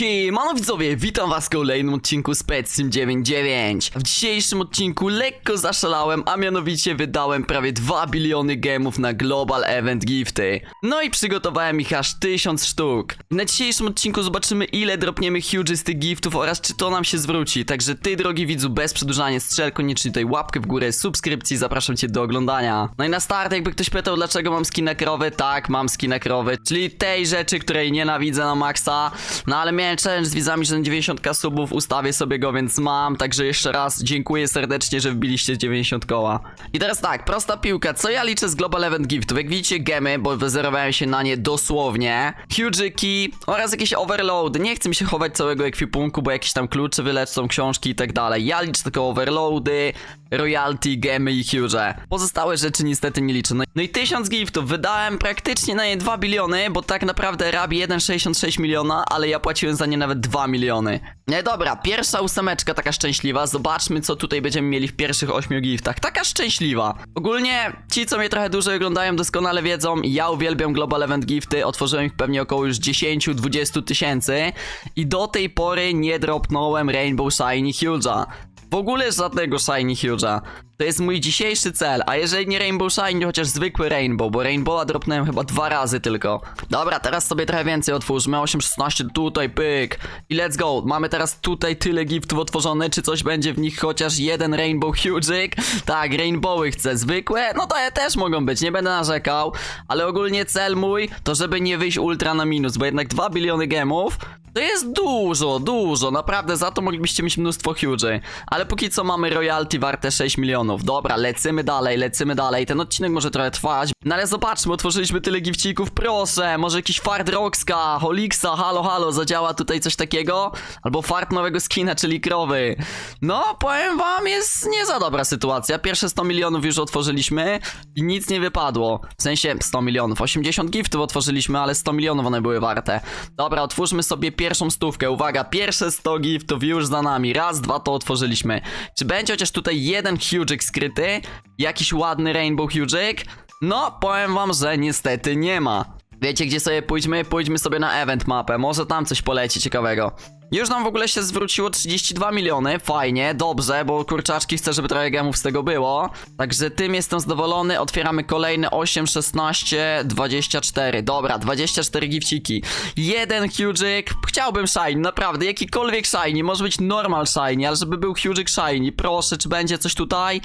Siemano widzowie, witam was w kolejnym odcinku Spec Sim 99 W dzisiejszym odcinku lekko zaszalałem, a mianowicie wydałem prawie 2 biliony gemów na Global Event Gifty. No i przygotowałem ich aż 1000 sztuk. Na dzisiejszym odcinku zobaczymy ile dropniemy huge z tych giftów oraz czy to nam się zwróci. Także ty drogi widzu, bez przedłużania strzel koniecznie tutaj łapkę w górę, subskrypcji, zapraszam cię do oglądania. No i na start jakby ktoś pytał dlaczego mam skin na krowy, tak mam skin na krowy. Czyli tej rzeczy, której nienawidzę na maksa. No ale miałem challenge z widzami, że na 90 subów ustawię sobie go, więc mam. Także jeszcze raz dziękuję serdecznie, że wbiliście 90 koła. I teraz tak, prosta piłka, co ja liczę z Global Event Giftów? Jak widzicie gemy, bo wyzerowałem się na nie dosłownie. Huge key oraz jakieś overload. Nie chcę mi się chować całego ekwipunku, bo jakieś tam klucze wylecą, książki i tak dalej. Ja liczę tylko overloady, royalty, gemy i huge Pozostałe rzeczy niestety nie liczę No, no i 1000 giftów, wydałem praktycznie na nie 2 biliony, bo tak naprawdę rabi 1,66 miliona, ale ja płaciłem za nie nawet 2 miliony. Nie, dobra, pierwsza ósemeczka taka szczęśliwa, zobaczmy co tutaj będziemy mieli w pierwszych 8 giftach. Taka szczęśliwa. Ogólnie ci, co mnie trochę dłużej oglądają, doskonale wiedzą, ja uwielbiam Global Event Gifty, otworzyłem ich pewnie około już 10-20 tysięcy i do tej pory nie dropnąłem Rainbow Shiny Huge'a. W ogóle żadnego Shiny Huge'a. To jest mój dzisiejszy cel, a jeżeli nie Rainbow Shiny, chociaż zwykły Rainbow, bo Rainbowa dropnąłem chyba dwa razy tylko. Dobra, teraz sobie trochę więcej otwórzmy, 8-16 tutaj, pyk. I let's go, mamy teraz tutaj tyle giftów otworzone, czy coś będzie w nich chociaż jeden Rainbow Huge'ik? Tak, Rainbowy chcę, zwykłe? No to ja też mogą być, nie będę narzekał, ale ogólnie cel mój to żeby nie wyjść ultra na minus, bo jednak 2 biliony gemów to jest dużo, dużo, naprawdę za to moglibyście mieć mnóstwo huge. Ale póki co mamy royalty warte 6 milionów. Dobra, lecimy dalej, lecimy dalej. Ten odcinek może trochę trwać. No ale zobaczmy, otworzyliśmy tyle gifcików, proszę. Może jakiś fart Roxka, Holixa, halo, halo, zadziała tutaj coś takiego? Albo fart nowego skina, czyli krowy. No, powiem wam, jest nie za dobra sytuacja. Pierwsze 100 milionów już otworzyliśmy i nic nie wypadło. W sensie 100 milionów, 80 giftów otworzyliśmy, ale 100 milionów one były warte. Dobra, otwórzmy sobie pierwszą stówkę. Uwaga, pierwsze 100 giftów już za nami. Raz, dwa to otworzyliśmy. Czy będzie chociaż tutaj jeden huge'ik skryty? Jakiś ładny rainbow huge'ik? No, powiem wam, że niestety nie ma. Wiecie, gdzie sobie pójdźmy? Pójdźmy sobie na event mapę. Może tam coś poleci ciekawego. Już nam w ogóle się zwróciło 32 miliony, fajnie, dobrze, bo kurczaczki chcę, żeby trochę gemów z tego było. Także tym jestem zadowolony, otwieramy kolejne 8, 16, 24. Dobra, 24 gifciki. Jeden huge'ik, chciałbym shiny, naprawdę, jakikolwiek shiny, może być normal shiny, ale żeby był huge'ik shiny, proszę, czy będzie coś tutaj?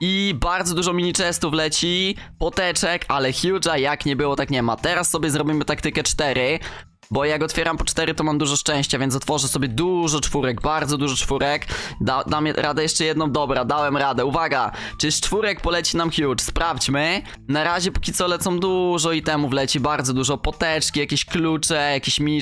I bardzo dużo mini chestów leci, poteczek, ale huge'a jak nie było, tak nie ma. Teraz sobie zrobimy taktykę 4. Bo jak otwieram po 4 to mam dużo szczęścia, więc otworzę sobie dużo czwórek, bardzo dużo czwórek. Da, dam radę jeszcze jedną, dobra, dałem radę. Uwaga, czy czwórek poleci nam huge? Sprawdźmy. Na razie póki co lecą dużo itemów, leci bardzo dużo. Poteczki, jakieś klucze, jakieś mini.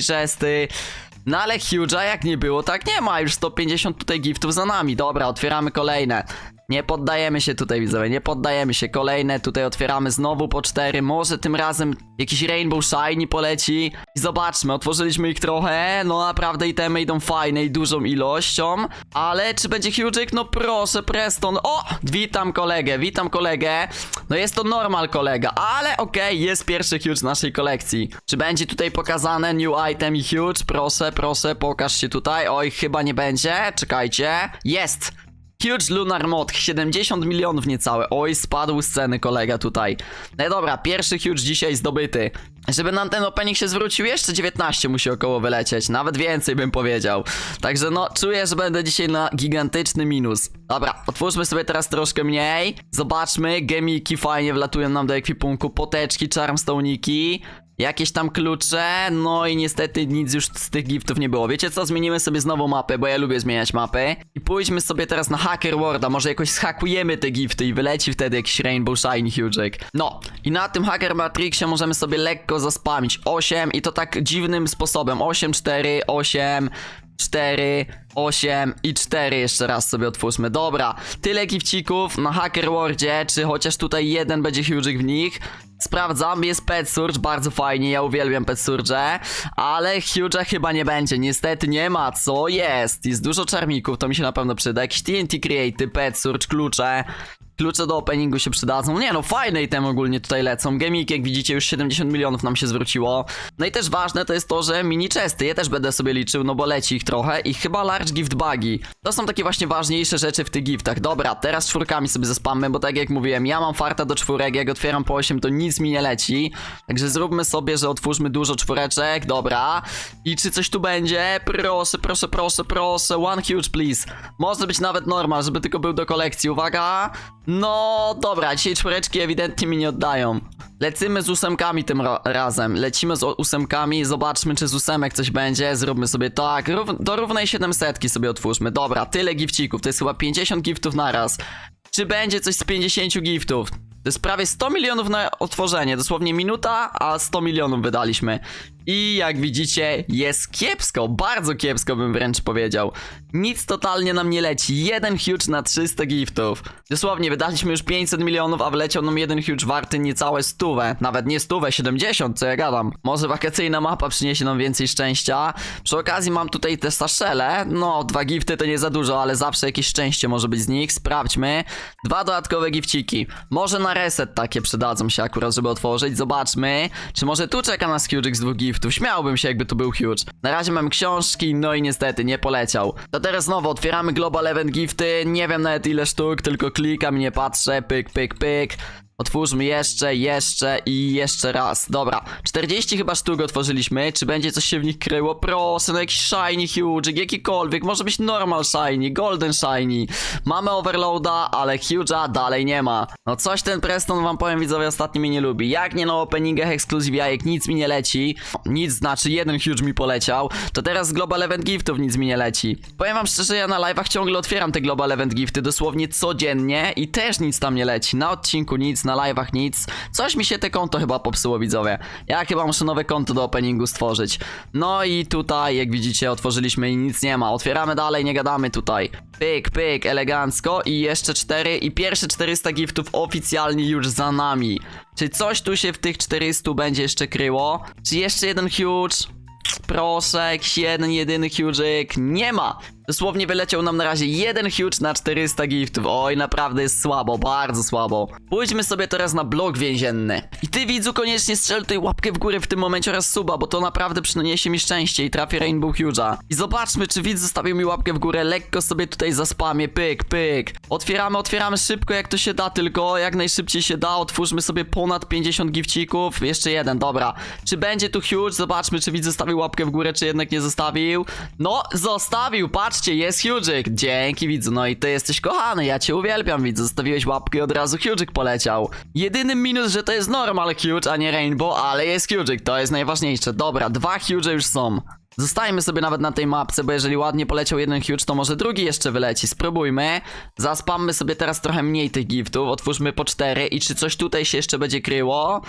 No ale huge'a jak nie było, tak nie ma. Już 150 tutaj giftów za nami. Dobra, otwieramy kolejne. Nie poddajemy się tutaj, widzowie, nie poddajemy się. Kolejne tutaj otwieramy znowu po cztery. Może tym razem jakiś Rainbow Shiny poleci. I zobaczmy, otworzyliśmy ich trochę. No naprawdę itemy idą fajne i dużą ilością. Ale czy będzie Huge'ik? No proszę, Preston. O! Witam kolegę, witam kolegę. No jest to normal kolega, ale okej, jest pierwszy Huge z naszej kolekcji. Czy będzie tutaj pokazane new item i Huge? Proszę, proszę, pokaż się tutaj. Oj, chyba nie będzie. Czekajcie. Jest! Huge Lunar Mod, 70 milionów niecałe. Oj, spadł z ceny kolega tutaj. No dobra, pierwszy Huge dzisiaj zdobyty. Żeby nam ten opening się zwrócił, jeszcze 19 musi około wylecieć. Nawet więcej bym powiedział. Także no, czuję, że będę dzisiaj na gigantyczny minus. Dobra, otwórzmy sobie teraz troszkę mniej. Zobaczmy, gemiki fajnie wlatują nam do ekwipunku. Poteczki, charmstone'iki. Jakieś tam klucze, no i niestety nic już z tych giftów nie było. Wiecie co, zmienimy sobie znowu mapę, bo ja lubię zmieniać mapy. I pójdźmy sobie teraz na Hacker Worlda, może jakoś schakujemy te gifty i wyleci wtedy jakiś Rainbow Shiny Huge'ik. No, i na tym Hacker Matrixie możemy sobie lekko zaspamić 8 i to tak dziwnym sposobem. 8, 4, 8... 4, 8 i 4 jeszcze raz sobie otwórzmy. Dobra, tyle gifcików na Hacker Worldzie, czy chociaż tutaj jeden będzie huge'ik w nich. Sprawdzam, jest Pet Surge, bardzo fajnie, ja uwielbiam Pet Surge, ale huge'a chyba nie będzie, niestety nie ma, co jest? Jest dużo czarmików, to mi się na pewno przyda, jakieś TNT Creaty, Pet Surge, klucze. Klucze do openingu się przydadzą. Nie no, fajne item ogólnie tutaj lecą. Gaming, jak widzicie, już 70 milionów nam się zwróciło. No i też ważne to jest to, że mini chesty, je też będę sobie liczył, no bo leci ich trochę i chyba large gift bugi. To są takie właśnie ważniejsze rzeczy w tych giftach. Dobra, teraz czwórkami sobie zespamy, bo tak jak mówiłem, ja mam farta do czwórek, jak otwieram po 8, to nic mi nie leci. Także zróbmy sobie, że otwórzmy dużo czwóreczek, dobra. I czy coś tu będzie? Proszę, proszę, proszę, proszę, one huge please. Może być nawet normal, żeby tylko był do kolekcji, uwaga. No, dobra, dzisiaj czwóreczki ewidentnie mi nie oddają. Lecimy z ósemkami tym ra razem. Lecimy z ósemkami, zobaczmy czy z ósemek coś będzie. Zróbmy sobie tak. Rów do równej 700 sobie otwórzmy. Dobra, tyle gifcików. To jest chyba 50 giftów naraz. Czy będzie coś z 50 giftów? To jest prawie 100 milionów na otworzenie. Dosłownie minuta, a 100 milionów wydaliśmy. I jak widzicie, jest kiepsko. Bardzo kiepsko bym wręcz powiedział. Nic totalnie nam nie leci. Jeden huge na 300 giftów. Dosłownie, wydaliśmy już 500 milionów, a wleciał nam jeden huge warty niecałe stówę. Nawet nie stówę, 70, co ja gadam. Może wakacyjna mapa przyniesie nam więcej szczęścia. Przy okazji mam tutaj te saszele. No, dwa gifty to nie za dużo, ale zawsze jakieś szczęście może być z nich. Sprawdźmy. Dwa dodatkowe gifciki. Może na reset takie przydadzą się akurat, żeby otworzyć. Zobaczmy. Czy może tu czeka nas huge z dwóch giftów? Śmiałbym się, jakby tu był huge. Na razie mam książki, no i niestety nie poleciał. To teraz znowu otwieramy Global Event Gifty. Nie wiem nawet ile sztuk, tylko klikam nie patrzę. Pyk, pyk, pyk. Otwórzmy jeszcze, jeszcze i jeszcze raz. Dobra, 40 chyba sztuk otworzyliśmy. Czy będzie coś się w nich kryło? Proszę, no jakiś shiny huge, jakikolwiek. Może być normal shiny, golden shiny. Mamy overloada, ale huge'a dalej nie ma. No coś ten Preston wam powiem widzowie ostatnio mnie nie lubi. Jak nie na openingach ekskluzyw jajek nic mi nie leci. Nic znaczy, jeden huge mi poleciał. To teraz z Global Event Giftów nic mi nie leci. Powiem wam szczerze, ja na live'ach ciągle otwieram te Global Event Gifty dosłownie codziennie i też nic tam nie leci. Na odcinku nic, na live'ach nic. Coś mi się te konto chyba popsuło widzowie. Ja chyba muszę nowe konto do openingu stworzyć. No i tutaj, jak widzicie, otworzyliśmy i nic nie ma. Otwieramy dalej, nie gadamy tutaj. Pyk, pyk, elegancko i jeszcze cztery i pierwsze 400 giftów oficjalnie już za nami. Czy coś tu się w tych 400 będzie jeszcze kryło? Czy jeszcze jeden huge? Proszę, jakiś jeden, jedyny huge'ik. Nie ma! Dosłownie wyleciał nam na razie jeden huge na 400 giftów. Oj, naprawdę jest słabo, bardzo słabo. Pójdźmy sobie teraz na blok więzienny. I ty widzu koniecznie strzel tutaj łapkę w górę w tym momencie oraz suba, bo to naprawdę przyniesie mi szczęście i trafię Rainbow Huge'a. I zobaczmy, czy widz zostawił mi łapkę w górę, lekko sobie tutaj zaspamię, pyk, pyk. Otwieramy, otwieramy szybko jak to się da, tylko jak najszybciej się da. Otwórzmy sobie ponad 50 gifcików. Jeszcze jeden, dobra. Czy będzie tu huge? Zobaczmy, czy widz zostawił łapkę w górę, czy jednak nie zostawił. No, zostawił, patrzcie, jest huge'ik. Dzięki widzu, no i ty jesteś kochany, ja cię uwielbiam widzu. Zostawiłeś łapkę i od razu huge'ik poleciał. Jedyny minus, że to jest normal huge, a nie rainbow, ale jest huge'ik, to jest najważniejsze. Dobra, dwa huge już są. Zostajmy sobie nawet na tej mapce, bo jeżeli ładnie poleciał jeden huge, to może drugi jeszcze wyleci. Spróbujmy. Zaspammy sobie teraz trochę mniej tych giftów. Otwórzmy po cztery i czy coś tutaj się jeszcze będzie kryło?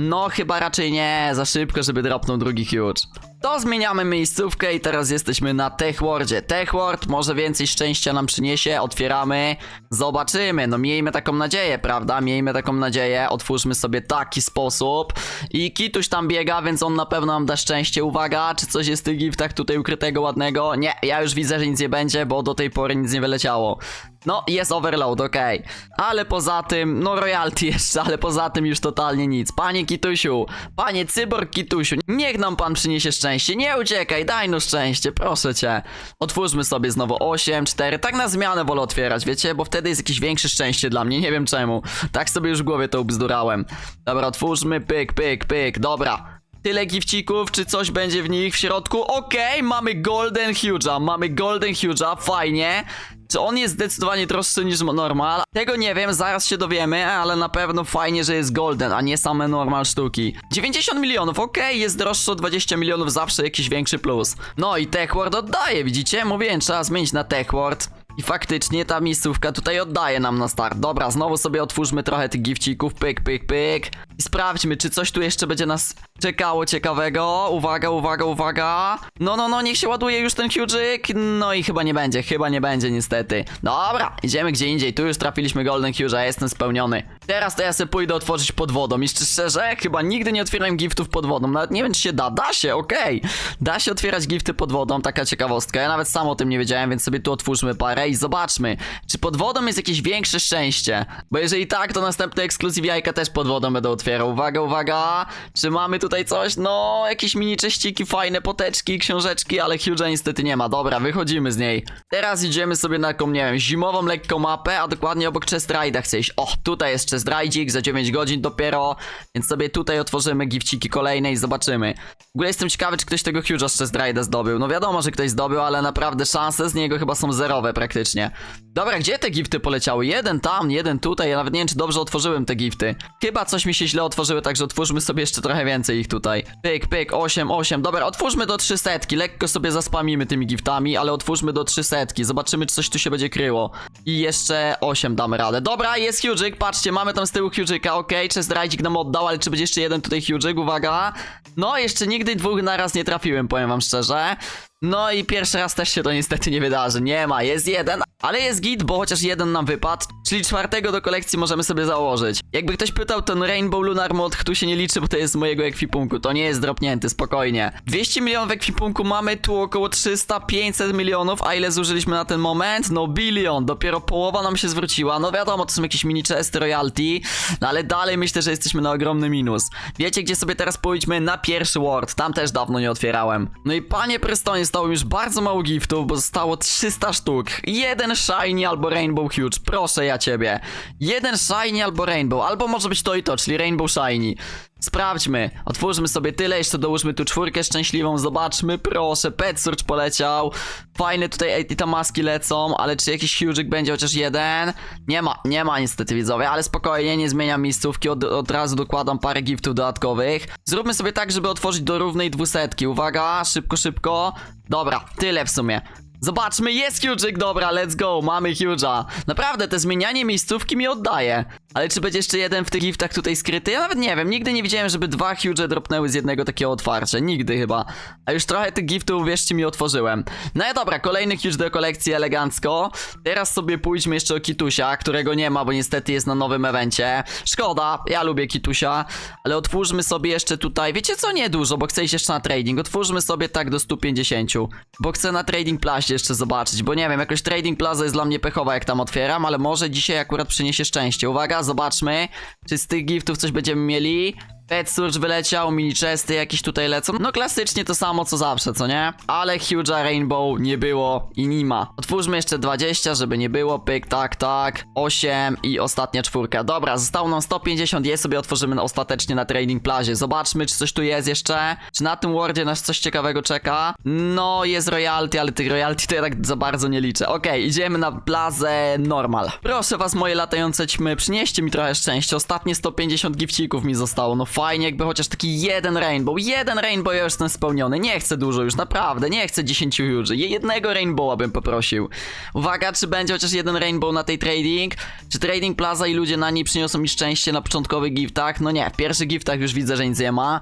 No, chyba raczej nie, za szybko, żeby dropnął drugi huge. To zmieniamy miejscówkę i teraz jesteśmy na Techwordzie. Techword może więcej szczęścia nam przyniesie, otwieramy, zobaczymy. No miejmy taką nadzieję, prawda? Miejmy taką nadzieję, otwórzmy sobie taki sposób. I Kituś tam biega, więc on na pewno nam da szczęście. Uwaga, czy coś jest w tych giftach tutaj ukrytego, ładnego? Nie, ja już widzę, że nic nie będzie, bo do tej pory nic nie wyleciało. No, jest overload, okej. Ale poza tym, no royalty jeszcze, ale poza tym już totalnie nic. Panie Kitusiu, panie Cyborg Kitusiu, niech nam pan przyniesie szczęście. Nie uciekaj, daj no szczęście, proszę cię. Otwórzmy sobie znowu 8, 4, tak na zmianę wolę otwierać, wiecie, bo wtedy jest jakieś większe szczęście dla mnie, nie wiem czemu. Tak sobie już w głowie to ubzdurałem. Dobra, otwórzmy, pyk, pyk, pyk, dobra. Tyle gifcików, czy coś będzie w nich w środku? Okej, mamy Golden Huge'a, mamy Golden Huge'a, fajnie. Czy on jest zdecydowanie droższy niż normal? Tego nie wiem, zaraz się dowiemy, ale na pewno fajnie, że jest golden, a nie same normal sztuki. 90 milionów, okej, jest droższy o 20 milionów, zawsze jakiś większy plus. No i Techword oddaje, widzicie? Mówiłem, trzeba zmienić na Techword. I faktycznie ta miejscówka tutaj oddaje nam na start. Dobra, znowu sobie otwórzmy trochę tych gifcików, pyk, pyk, pyk. I sprawdźmy, czy coś tu jeszcze będzie nas czekało ciekawego. Uwaga, uwaga, uwaga. No, no, no, niech się ładuje już ten huge'ik. No i chyba nie będzie, chyba nie będzie niestety. Dobra, idziemy gdzie indziej. Tu już trafiliśmy Golden Huge'a, jestem spełniony. Teraz to ja sobie pójdę otworzyć pod wodą. I szczerze, chyba nigdy nie otwierałem giftów pod wodą. Nawet nie wiem, czy się da. Da się, okej. Da się otwierać gifty pod wodą, taka ciekawostka. Ja nawet sam o tym nie wiedziałem, więc sobie tu otwórzmy parę. i zobaczmy, czy pod wodą jest jakieś większe szczęście. Bo jeżeli tak, to następne ekskluzyw jajka też pod wodą będę otwierał. Uwaga, uwaga, czy mamy tutaj coś? No, jakieś mini cześciki, fajne poteczki, książeczki, ale Huge'a niestety nie ma. Dobra, wychodzimy z niej. Teraz idziemy sobie na taką, nie wiem, zimową lekką mapę, a dokładnie obok Chest Ride'a chcę iść. O, tutaj jest Chest Ride'ik za 9 godzin dopiero, więc sobie tutaj otworzymy gifciki kolejne i zobaczymy. W ogóle jestem ciekawy, czy ktoś tego Huge'a z Chest Ride'a zdobył. No wiadomo, że ktoś zdobył, ale naprawdę szanse z niego chyba są zerowe praktycznie. Dobra, gdzie te gifty poleciały? Jeden tam, jeden tutaj, ja nawet nie wiem, czy dobrze otworzyłem te gifty. Chyba coś mi się źle otworzyły, także otwórzmy sobie jeszcze trochę więcej ich tutaj. Pyk, pyk, 8, 8. Dobra, otwórzmy do 300. Lekko sobie zaspamimy tymi giftami, ale otwórzmy do 300. Zobaczymy, czy coś tu się będzie kryło. I jeszcze 8 damy radę. Dobra, jest Huge'ik, patrzcie, mamy tam z tyłu Huge'ika, okej, okay, Rajdzik nam oddał, ale czy będzie jeszcze jeden tutaj Huge'ik, uwaga. No, jeszcze nigdy dwóch naraz nie trafiłem, powiem wam szczerze. No i pierwszy raz też się to niestety nie wydarzy. Nie ma, jest jeden, ale jest git, bo chociaż jeden nam wypadł, czyli czwartego do kolekcji możemy sobie założyć. Jakby ktoś pytał, ten Rainbow Lunar Mod tu się nie liczy, bo to jest z mojego ekwipunku, to nie jest dropnięty, spokojnie. 200 milionów ekwipunku mamy, tu około 300-500 milionów, a ile zużyliśmy na ten moment? No bilion, dopiero połowa nam się zwróciła. No wiadomo, to są jakieś mini chesty royalty, no ale dalej myślę, że jesteśmy na ogromny minus. Wiecie, gdzie sobie teraz pójdźmy? Na pierwszy ward, tam też dawno nie otwierałem. No i panie Prestonie, stało już bardzo mało giftów, bo zostało 300 sztuk. Jeden shiny albo rainbow huge, proszę ja ciebie. Jeden shiny albo rainbow, albo może być to i to, czyli rainbow shiny. Sprawdźmy, otwórzmy sobie tyle, jeszcze dołóżmy tu czwórkę szczęśliwą, zobaczmy, proszę, Pet Search poleciał, fajne tutaj ej, te maski lecą, ale czy jakiś huge'ik będzie chociaż jeden? Nie ma, nie ma niestety widzowie, ale spokojnie, nie zmieniam miejscówki, od, od razu dokładam parę giftów dodatkowych. Zróbmy sobie tak, żeby otworzyć do równej dwusetki, uwaga, szybko, szybko, dobra, tyle w sumie. Zobaczmy, jest Huge'ik, dobra, let's go, mamy Huge'a. Naprawdę, te zmienianie miejscówki mi oddaje. Ale czy będzie jeszcze jeden w tych giftach tutaj skryty? Ja nawet nie wiem, nigdy nie widziałem, żeby dwa Huge'e dropnęły z jednego takiego otwarcia, nigdy chyba. A już trochę tych giftów, wierzcie mi, otworzyłem. No i dobra, kolejny Huge do kolekcji elegancko. Teraz sobie pójdźmy jeszcze o Kitusia, którego nie ma, bo niestety jest na nowym evencie. Szkoda, ja lubię Kitusia, ale otwórzmy sobie jeszcze tutaj, wiecie co, niedużo, bo chcę iść jeszcze na trading. Otwórzmy sobie tak do 150, bo chcę na trading plazie jeszcze zobaczyć, bo nie wiem, jakoś trading plaza jest dla mnie pechowa, jak tam otwieram, ale może dzisiaj akurat przyniesie szczęście. Uwaga, zobaczmy, czy z tych giftów coś będziemy mieli. Pet Surge wyleciał, mini chesty jakieś tutaj lecą. No klasycznie to samo co zawsze, co nie? Ale Huge'a Rainbow nie było i nie ma. Otwórzmy jeszcze 20, żeby nie było. Pyk, tak, tak. 8 i ostatnia czwórka. Dobra, zostało nam 150, je sobie otworzymy ostatecznie na Trading Plazie. Zobaczmy, czy coś tu jest jeszcze. Czy na tym wardzie nas coś ciekawego czeka? No, jest royalty, ale tych royalty to ja tak za bardzo nie liczę. Okej, idziemy na plazę normal. Proszę was, moje latające ćmy, przynieście mi trochę szczęścia. Ostatnie 150 gifcików mi zostało. No fajnie, jakby chociaż taki jeden rainbow. Jeden rainbow, ja już jestem spełniony. Nie chcę dużo już, naprawdę. Nie chcę 10 huge. Jednego rainbowa bym poprosił. Uwaga, czy będzie chociaż jeden rainbow na tej trading? Czy trading plaza i ludzie na niej przyniosą mi szczęście na początkowych giftach? No nie, w pierwszych giftach już widzę, że nic nie ma.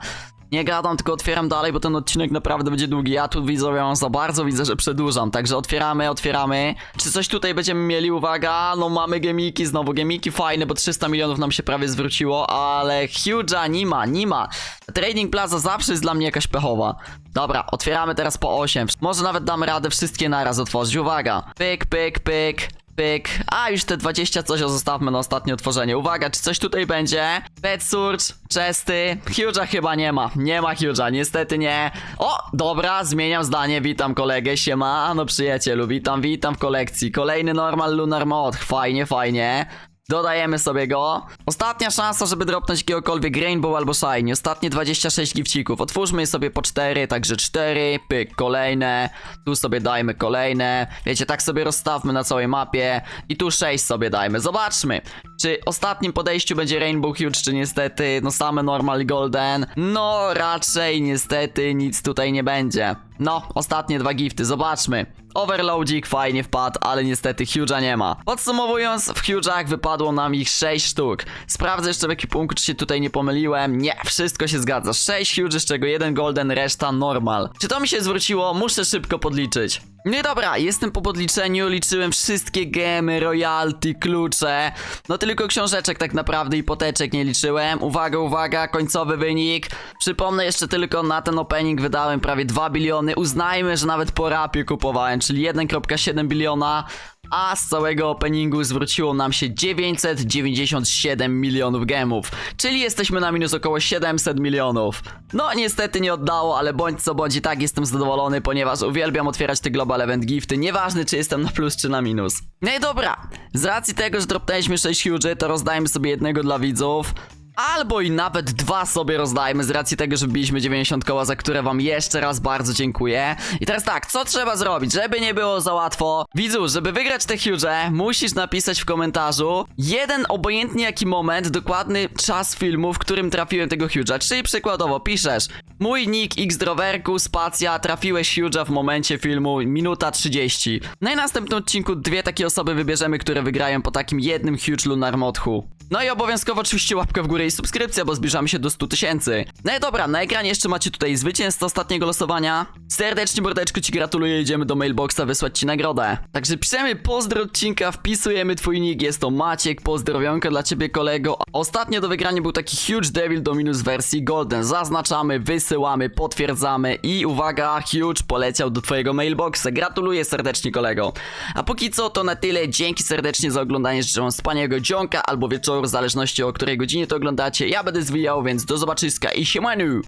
Nie gadam, tylko otwieram dalej, bo ten odcinek naprawdę będzie długi. Ja tu widzę, ja za bardzo widzę, że przedłużam. Także otwieramy, otwieramy. Czy coś tutaj będziemy mieli? Uwaga, no mamy gemiki, znowu gemiki fajne, bo 300 milionów nam się prawie zwróciło, ale huge'a nie ma, nie ma. Trading Plaza zawsze jest dla mnie jakaś pechowa. Dobra, otwieramy teraz po 8. Może nawet damy radę wszystkie naraz otworzyć. Uwaga. Pyk, pyk, pyk. Pyk. A, już te 20 coś zostawmy na ostatnie otworzenie. Uwaga, czy coś tutaj będzie? Pet Surge, Chesty. Huge'a chyba nie ma. Nie ma Huge'a, niestety nie. O, dobra, zmieniam zdanie. Witam kolegę, siema. No przyjacielu, witam, witam w kolekcji. Kolejny normal Lunar Mod. Fajnie, fajnie. Dodajemy sobie go. Ostatnia szansa, żeby dropnąć jakiegokolwiek Rainbow albo Shiny. Ostatnie 26 gifcików. Otwórzmy je sobie po 4, także 4, pyk, kolejne. Tu sobie dajmy kolejne. Wiecie, tak sobie rozstawmy na całej mapie. I tu 6 sobie dajmy. Zobaczmy, czy ostatnim podejściu będzie Rainbow Huge, czy niestety, no same normal golden. No, raczej niestety nic tutaj nie będzie. No, ostatnie dwa gifty, zobaczmy. Overloadzik fajnie wpadł, ale niestety Huge'a nie ma. Podsumowując, w Huge'ach wypadło nam ich 6 sztuk. Sprawdzę jeszcze w ekipunku, czy się tutaj nie pomyliłem. Nie, wszystko się zgadza. 6 Huge'y, z czego jeden golden, reszta normal. Czy to mi się zwróciło? Muszę szybko podliczyć. I dobra, jestem po podliczeniu, liczyłem wszystkie gemy, royalty, klucze. No tylko książeczek tak naprawdę i poteczek nie liczyłem. Uwaga, uwaga, końcowy wynik. Przypomnę jeszcze tylko na ten opening wydałem prawie 2 biliony. Uznajmy, że nawet po rapie kupowałem, czyli 1,7 biliona. A z całego openingu zwróciło nam się 997 milionów gemów, czyli jesteśmy na minus około 700 milionów. No niestety nie oddało, ale bądź co bądź i tak jestem zadowolony, ponieważ uwielbiam otwierać te Global Event Gifty, nieważne czy jestem na plus czy na minus. No i dobra, z racji tego, że dropnęliśmy 6 huge, to rozdajmy sobie jednego dla widzów. Albo i nawet dwa sobie rozdajmy z racji tego, że biliśmy 90 koła, za które wam jeszcze raz bardzo dziękuję. I teraz tak, co trzeba zrobić, żeby nie było za łatwo? Widzu, żeby wygrać te huge, musisz napisać w komentarzu jeden obojętnie jaki moment, dokładny czas filmu, w którym trafiłem tego huge'a. Czyli przykładowo piszesz Mój nick xdrowerku, spacja, trafiłeś huge'a w momencie filmu, minuta 30. No i w następnym odcinku dwie takie osoby wybierzemy, które wygrają po takim jednym huge lunar modchu. No i obowiązkowo oczywiście łapka w górę i subskrypcja, bo zbliżamy się do 100 tysięcy. No i dobra, na ekranie jeszcze macie tutaj zwycięzcę ostatniego losowania. Serdecznie mordeczku ci gratuluję, idziemy do mailboxa wysłać ci nagrodę. Także piszemy pozdro odcinka, wpisujemy twój nick, jest to Maciek, pozdrowionka dla ciebie kolego. Ostatnio do wygrania był taki Huge Devil Dominus wersji Golden. Zaznaczamy, wysyłamy, potwierdzamy i uwaga, Huge poleciał do twojego mailboxa. Gratuluję serdecznie kolego. A póki co to na tyle, dzięki serdecznie za oglądanie, życzę wam wspaniałego dzionka albo wieczoru, w zależności o której godzinie to oglądacie. Ja będę zwijał, więc do zobaczyska i siemanu!